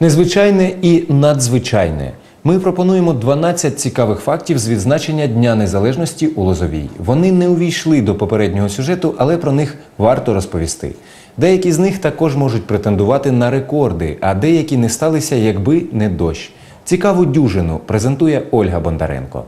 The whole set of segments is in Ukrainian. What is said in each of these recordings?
Незвичайне і надзвичайне. Ми пропонуємо 12 цікавих фактів з відзначення Дня Незалежності у Лозовій. Вони не увійшли до попереднього сюжету, але про них варто розповісти. Деякі з них також можуть претендувати на рекорди, а деякі не сталися, якби не дощ. Цікаву дюжину презентує Ольга Бондаренко.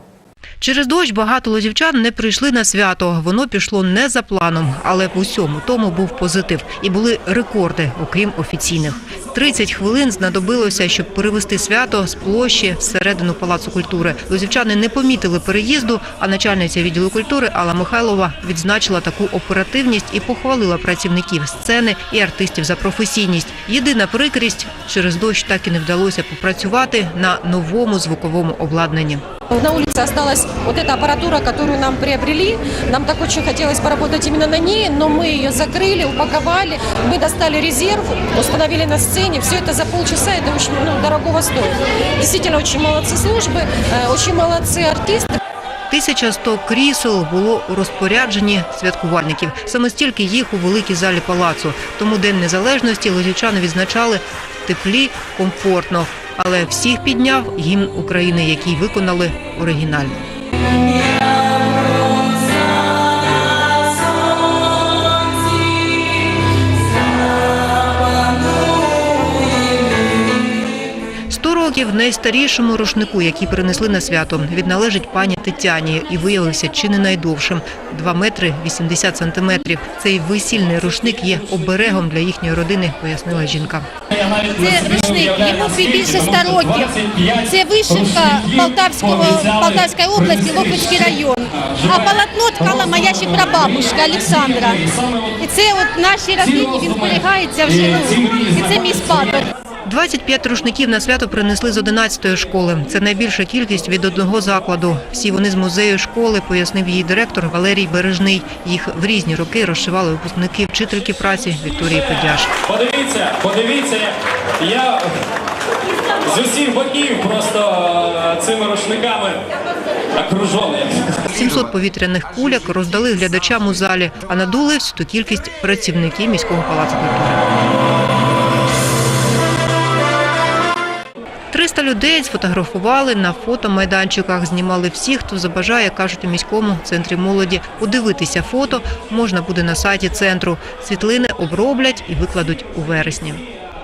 Через дощ багато лозівчан не прийшли на свято. Воно пішло не за планом, але в усьому тому був позитив. І були рекорди, окрім офіційних. 30 хвилин знадобилося, щоб перевести свято з площі всередину Палацу культури. Лозівчани не помітили переїзду, а начальниця відділу культури Алла Михайлова відзначила таку оперативність і похвалила працівників сцени і артистів за професійність. Єдина прикрість через дощ так і не вдалося попрацювати на новому звуковому обладнанні. На улице осталась вот эта аппаратура, которую нам приобрели. Нам так очень хотелось поработать именно на ней, но мы ее закрыли, упаковали. Мы достали резерв, установили на сцене. Все это за полчаса, это очень ну, дорогого стоит. Действительно, очень молодцы службы, э, очень молодцы артисты. 1100 крісел було у розпорядженні святкувальників. Саме стільки їх у великій залі палацу. Тому День Незалежності лозівчани відзначали в теплі, комфортно. Але всіх підняв гімн України, який виконали оригінально. Років найстарішому рушнику, який принесли на свято, відналежить пані Тетяні і виявився чи не найдовшим – 2 метри 80 сантиметрів. Цей весільний рушник є оберегом для їхньої родини, пояснила жінка. Це рушник, йому більше 100 років. Це вишивка Полтавського, Полтавської області, Лопецький район. А полотно ткала моя ще прабабушка Олександра. І це от нашій родині він зберігається вже, і це мій спадок. 25 рушників на свято принесли з 11-ї школи. Це найбільша кількість від одного закладу. Всі вони з музею школи, пояснив її директор Валерій Бережний. Їх в різні роки розшивали випускники вчительки праці Вікторії Подяш. Подивіться, подивіться, я з усіх боків просто е, цими рушниками окружений. 700 повітряних куляк роздали глядачам у залі, а надули всю ту кількість працівників міського палацу культури. 300 людей сфотографували на фотомайданчиках. Знімали всі, хто забажає, кажуть у міському центрі молоді. Подивитися фото можна буде на сайті центру. Світлини оброблять і викладуть у вересні.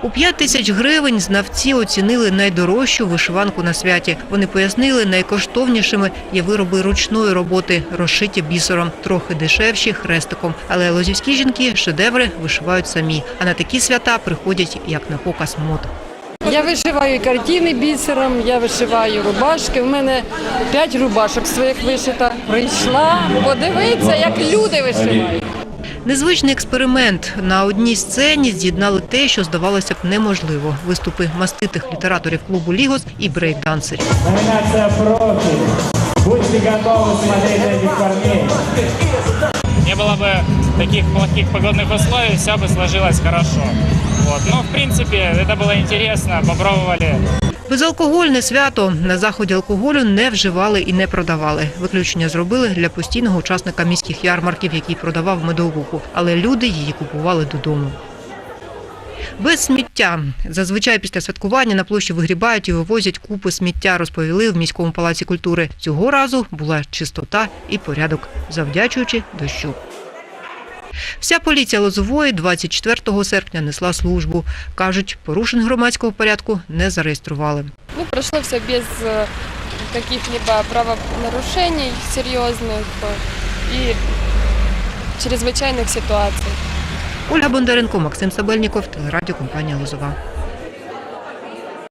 У 5 тисяч гривень знавці оцінили найдорожчу вишиванку на святі. Вони пояснили, найкоштовнішими є вироби ручної роботи, розшиті бісером, трохи дешевші хрестиком. Але лозівські жінки шедеври вишивають самі. А на такі свята приходять як на показ мод. Я вишиваю і картини бісером, я вишиваю рубашки. У мене п'ять рубашок своїх вишита. Прийшла подивитися, як люди вишивають. Незвичний експеримент на одній сцені з'єднали те, що здавалося б неможливо. Виступи маститих літераторів клубу Лігос і брейк-дансерів. Номинация профи. Будьте готовы смотреть этих парней. не было бы таких плохих погодных условий, все бы сложилось хорошо. Вот. Но, в принципе, это было интересно, попробовали. Безалкогольне свято на заході алкоголю не вживали і не продавали. Виключення зробили для постійного учасника міських ярмарків, який продавав медовуху, але люди її купували додому. Без сміття. Зазвичай після святкування на площі вигрібають і вивозять купи сміття, розповіли в міському палаці культури. Цього разу була чистота і порядок, завдячуючи дощу. Вся поліція Лозової 24 серпня несла службу. Кажуть, порушень громадського порядку не зареєстрували. Ну, прошло все без э, каких-либо правонарушений серьезных э, и чрезвычайных ситуаций. Ольга Бондаренко, Максим Сабельніков, телерадіокомпанія Лозова.